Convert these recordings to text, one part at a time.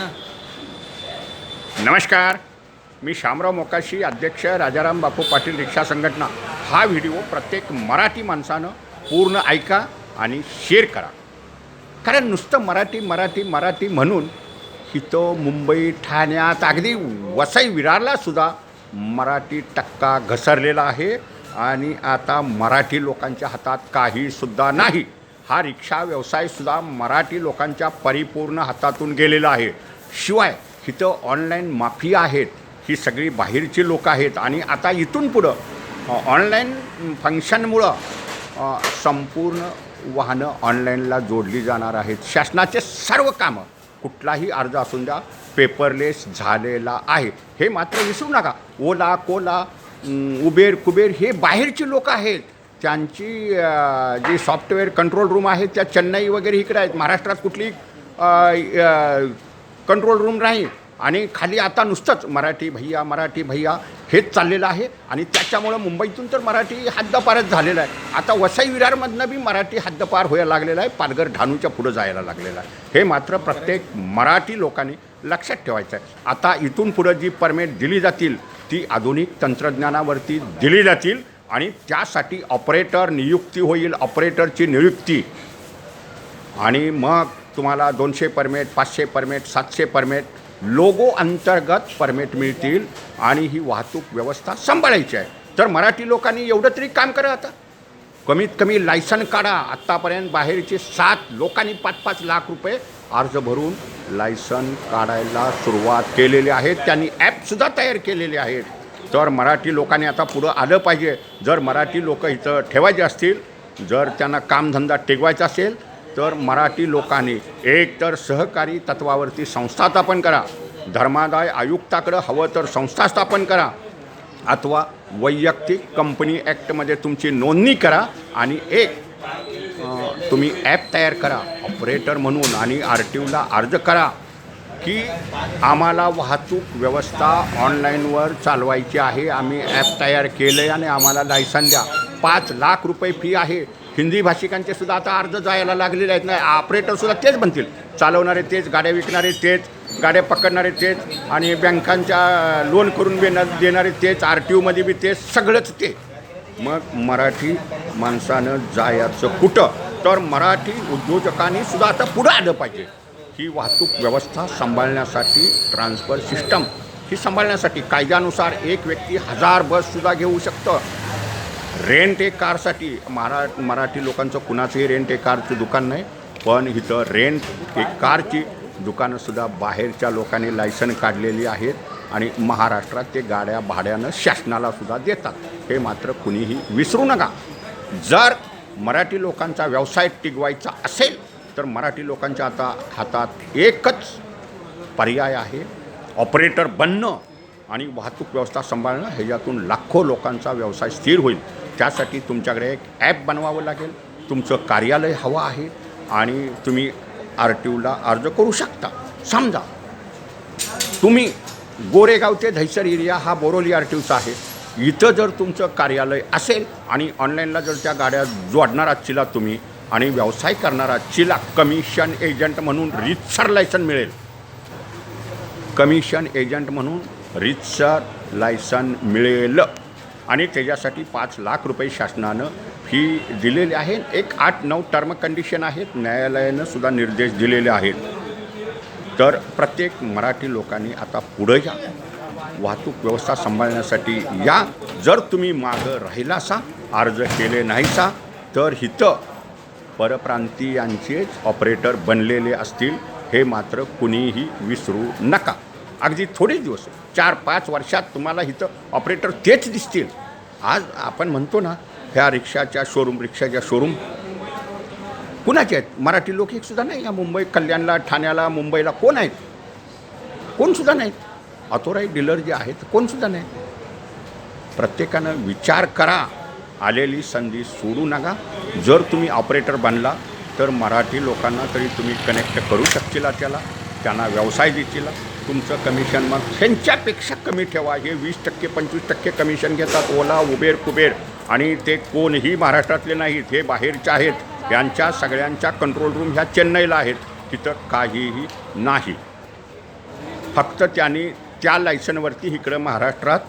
ना? नमस्कार. मी शामराव मोकाशी अध्यक्ष राजाराम बापू पाटील रिक्षा संघटना. हा व्हिडिओ प्रत्येक मराठी माणसानं पूर्ण ऐका आणि शेअर करा. कारण नुसतं मराठी मराठी मराठी म्हणून इथं मुंबई ठाण्यात अगदी वसई विरारला सुद्धा मराठी टक्का घसरलेला आहे आणि आता मराठी लोकांच्या हातात काहीसुद्धा नाही. हा रिक्षा व्यवसायसुद्धा मराठी लोकांच्या परिपूर्ण हातातून गेलेला आहे. शिवाय इथं ऑनलाईन माफिया आहेत ही सगळी बाहेरची लोक आहेत. आणि आता इथून पुढं ऑनलाईन फंक्शनमुळं संपूर्ण वाहनं ऑनलाईनला जोडली जाणार आहेत. शासनाचे सर्व कामं कुठलाही अर्ज असून द्या पेपरलेस झालेला आहे. हे मात्र विसरू नका. ओला कोला उबेर कुबेर हे बाहेरची लोक आहेत. त्यांची जी सॉफ्टवेअर कंट्रोल रूम आहेत त्या चेन्नई वगैरे इकडे आहेत. महाराष्ट्रात कुठली कंट्रोल रूम नाही. आणि खाली आता नुसतंच मराठी भैया मराठी भैया हेच चाललेलं आहे. आणि त्याच्यामुळं मुंबईतून तर मराठी हद्दपारच झालेलं आहे. आता वसई विरारमधनं बी मराठी हद्दपार व्हायला लागलेलं आहे. पालघर ढाणूच्या पुढं जायला लागलेलं आहे. हे मात्र प्रत्येक मराठी लोकांनी लक्षात ठेवायचं आहे. आता इथून पुढं जी परमिट दिली जातील ती आधुनिक तंत्रज्ञानावरती दिली जातील आणि त्यासाठी ऑपरेटर नियुक्ती होईल. ऑपरेटरची नियुक्ती. आणि मग तुम्हाला दोनशे परमिट पाचशे परमिट सातशे परमिट लोगो अंतर्गत परमिट मिळतील आणि ही वाहतूक व्यवस्था सांभाळायची आहे. तर मराठी लोकांनी एवढं तरी काम करा आता. कमीत कमी लायसन काढा. आत्तापर्यंत बाहेरचे सात लोकांनी पाच पाच लाख रुपये अर्ज भरून लायसन काढायला सुरुवात केलेली आहे. त्यांनी ॲपसुद्धा तयार केलेले आहेत. तर मराठी लोकांनी आता पुढं आलं पाहिजे. जर मराठी लोक इथं ठेवायचे असतील जर त्यांना कामधंदा टिकवायचा असेल तर मराठी लोकांनी एक तर सहकारी तत्वावरती संस्था स्थापन करा. धर्मादाय आयुक्ताकडं हवं तर संस्था स्थापन करा. अथवा वैयक्तिक कंपनी ॲक्टमध्ये तुमची नोंदणी करा आणि एक तुम्ही ॲप तयार करा ऑपरेटर म्हणून आणि आर टी ओला अर्ज करा की आम्हाला वाहतूक व्यवस्था ऑनलाईनवर चालवायची आहे. आम्ही ॲप तयार केलं आहे आणि आम्हाला लायसन द्या. पाच लाख रुपये फी आहे. हिंदी भाषिकांचे सुद्धा आता अर्ज जायला लागलेले आहेत ना ऑपरेटरसुद्धा तेच बनतील चालवणारे तेच गाड्या विकणारे तेच गाड्या पकडणारे तेच आणि बँकांच्या लोन करून देणार देणारे तेच आर टी ओमध्ये बी तेच सगळंच ते. मग मराठी माणसानं जायचं कुठं? तर मराठी उद्योजकांनी सुद्धा आता पुढं आलं पाहिजे. ही वाहतूक व्यवस्था सांभाळण्यासाठी ट्रान्सफर सिस्टम ही सांभाळण्यासाठी कायद्यानुसार एक व्यक्ती हजार बससुद्धा घेऊ शकतं. रेंट ए कारसाठी मरा मराठी लोकांचं कुणाचंही रेंट ए कारचं दुकान नाही पण इथं रेंट ए कारची दुकानंसुद्धा बाहेरच्या लोकांनी लायसन काढलेली आहेत आणि महाराष्ट्रात ते गाड्या भाड्यानं शासनालासुद्धा देतात. हे मात्र कुणीही विसरू नका. जर मराठी लोकांचा व्यवसाय टिकवायचा असेल तर मराठी लोकांच्या आता हातात एकच पर्याय आहे ऑपरेटर बनणं. आणि वाहतूक व्यवस्था सांभाळणं ह्याच्यातून लाखो लोकांचा व्यवसाय स्थिर होईल. त्यासाठी तुमच्याकडे एक ॲप बनवावं लागेल. तुमचं कार्यालय हवं आहे आणि तुम्ही आर टी ओला अर्ज करू शकता. समजा तुम्ही गोरेगाव ते एरिया हा बोरोली आर टी ओचा आहे. इथं जर तुमचं कार्यालय असेल आणि ऑनलाईनला जर त्या गाड्या जोडणार आजचीला तुम्ही आणि व्यवसाय करणार चिला कमिशन एजंट म्हणून रितसर लायसन मिळेल. कमिशन एजंट म्हणून रितसर लायसन मिळेल. आणि त्याच्यासाठी पाच लाख रुपये शासनानं फी दिलेली आहे. एक आठ नऊ टर्म कंडिशन आहेत. न्यायालयानं सुद्धा निर्देश दिलेले आहेत. तर प्रत्येक मराठी लोकांनी आता पुढं या. वाहतूक व्यवस्था सांभाळण्यासाठी या. जर तुम्ही मागं राहिलासा अर्ज केले नाहीसा तर हिथं परप्रांतीयांचेच ऑपरेटर बनलेले असतील. हे मात्र कुणीही विसरू नका. अगदी थोडेच दिवस चार पाच वर्षात तुम्हाला इथं ऑपरेटर तेच दिसतील. आज आपण म्हणतो ना ह्या रिक्षाच्या शोरूम रिक्षाच्या शोरूम कुणाचे आहेत? मराठी लोक एक सुद्धा नाही. या मुंबई कल्याणला ठाण्याला मुंबईला कोण आहेत? कोणसुद्धा नाहीत. ऑथोराईज डीलर जे आहेत कोणसुद्धा नाही. प्रत्येकानं विचार करा. आलेली संधी सोडू नका. जर तुम्ही ऑपरेटर बनला तर मराठी लोकांना तरी तुम्ही कनेक्ट करू शकतील त्याला. त्यांना व्यवसाय देतील तुमचं कमिशन मग त्यांच्यापेक्षा कमी ठेवा. हे वीस टक्के पंचवीस टक्के कमिशन घेतात. ओला उबेर कुबेर. आणि ते कोणही महाराष्ट्रातले नाहीत. हे बाहेरचे आहेत. यांच्या सगळ्यांच्या कंट्रोल रूम ह्या चेन्नईला आहेत. तिथं काहीही नाही. फक्त त्यांनी त्या लायसनवरती इकडं महाराष्ट्रात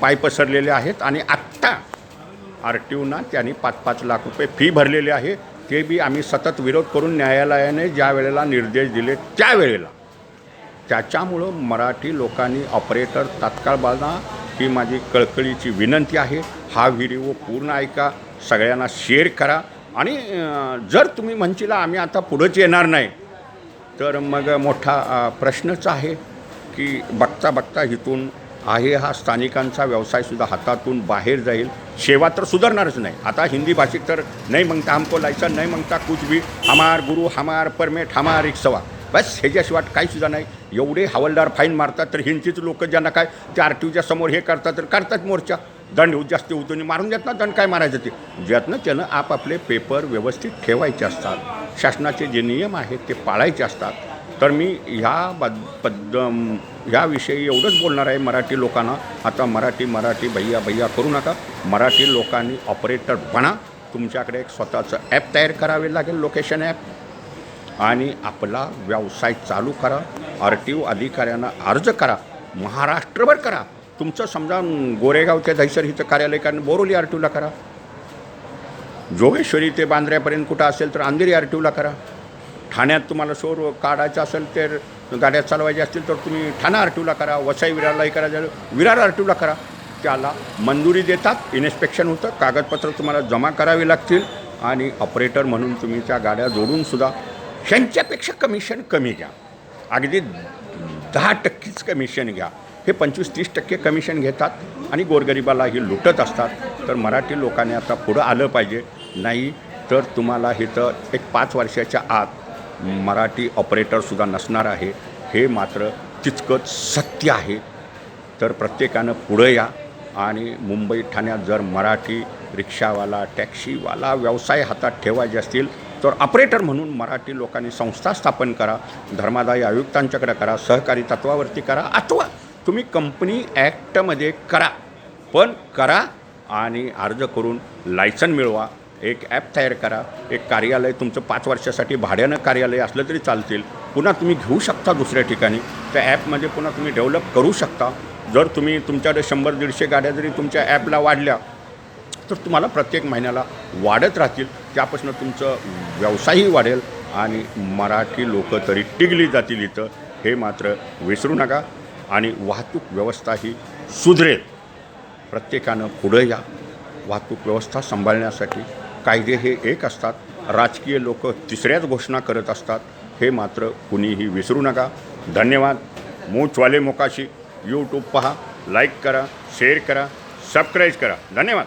पाय पसरलेले आहेत. आणि आत्ता आर टी ओना त्यांनी पाच पाच लाख रुपये फी भरलेली आहे. ते बी आम्ही सतत विरोध करून न्यायालयाने ज्या वेळेला निर्देश दिले त्यावेळेला. त्याच्यामुळं मराठी लोकांनी ऑपरेटर तात्काळ बांधा ही माझी कळकळीची विनंती आहे. हा व्हिडिओ पूर्ण ऐका सगळ्यांना शेअर करा आणि जर तुम्ही म्हणशीला आम्ही आता पुढंच येणार नाही तर मग मोठा प्रश्नच आहे की बघता बघता इथून आहे हा स्थानिकांचा व्यवसायसुद्धा हातातून बाहेर जाईल. सेवा तर सुधारणारच नाही. आता हिंदी भाषिक तर नाही म्हणता हमको लायसन नाही म्हणता कुछ भी हमार गुरु हमार परमेट हमार सवा. बस ह्याच्याशिवाय काही सुद्धा नाही. एवढे हवालदार फाईन मारतात तर हिंचीच लोक ज्यांना काय त्या आर टी ओच्या समोर हे करतात तर करतात मोर्चा. दंड होत जास्त होतो मारून देत ना दंड काय मारायचं ते? ज्यातनं त्यानं आपापले पेपर व्यवस्थित ठेवायचे असतात. शासनाचे जे नियम आहेत ते पाळायचे असतात. तर मी ह्या बद पद्द ह्याविषयी एवढंच बोलणार आहे मराठी लोकांना. आता मराठी मराठी भैया भैया करू नका. मराठी लोकांनी ऑपरेटर बना. तुमच्याकडे एक स्वतःचं ॲप तयार करावे लागेल लोकेशन ॲप आणि आपला व्यवसाय चालू करा आर टी ओ अधिकाऱ्यांना अर्ज करा महाराष्ट्रभर करा. तुमचं समजा गोरेगावच्या दहिसर हिचं कार्यालय कारण बोरोली आर टी ओला करा. जोगेश्वरी ते बांद्र्यापर्यंत कुठं असेल तर अंधेरी आर टी ओला करा. ठाण्यात तुम्हाला शोर काढायचं असेल तर गाड्या चालवायच्या असतील तर तुम्ही ठाणा आर टी ओला करा वसई विरारलाही करायचं विरार आर टी ओला करा. त्याला मंजुरी देतात इन्स्पेक्शन होतं कागदपत्र तुम्हाला जमा करावी लागतील आणि ऑपरेटर म्हणून तुम्ही त्या गाड्या जोडूनसुद्धा ह्यांच्यापेक्षा कमिशन कमी घ्या. अगदी दहा टक्केच कमिशन घ्या. हे पंचवीस तीस टक्के कमिशन घेतात आणि गोरगरिबाला हे लुटत असतात. तर मराठी लोकांनी आता पुढं आलं पाहिजे. नाही तर तुम्हाला इथं एक पाच वर्षाच्या आत मराठी ऑपरेटरसुद्धा नसणार आहे. हे मात्र तितकंच सत्य आहे. तर प्रत्येकानं पुढं या आणि मुंबई ठाण्यात जर मराठी रिक्षावाला टॅक्सीवाला व्यवसाय हातात ठेवायचे असतील तर ऑपरेटर म्हणून मराठी लोकांनी संस्था स्थापन करा धर्मादायी आयुक्तांच्याकडे करा सहकारी तत्वावरती करा अथवा तुम्ही कंपनी ॲक्टमध्ये करा. पण करा आणि अर्ज करून लायसन मिळवा एक ॲप तयार करा एक कार्यालय तुमचं पाच वर्षासाठी भाड्यानं कार्यालय असलं तरी चालतील. पुन्हा तुम्ही घेऊ शकता दुसऱ्या ठिकाणी. त्या ॲपमध्ये पुन्हा तुम्ही डेव्हलप करू शकता. जर तुम्ही तुमच्याकडे शंभर दीडशे गाड्या जरी तुमच्या ॲपला वाढल्या तर तुम्हाला प्रत्येक महिन्याला वाढत राहतील. त्यापासून तुमचं व्यवसायही वाढेल आणि मराठी लोक तरी टिकली जातील इथं. हे मात्र विसरू नका आणि वाहतूक व्यवस्था ही सुधरेल. प्रत्येकानं पुढं या. वाहतूक व्यवस्था सांभाळण्यासाठी कायदे हे एक असतात. राजकीय लोक तिसऱ्याच घोषणा करत असतात. हे मात्र कुणीही विसरू नका. धन्यवाद. मूचवाले मोकाशी. यूट्यूब पहा. लाईक करा. शेअर करा. सबस्क्राईब करा. धन्यवाद.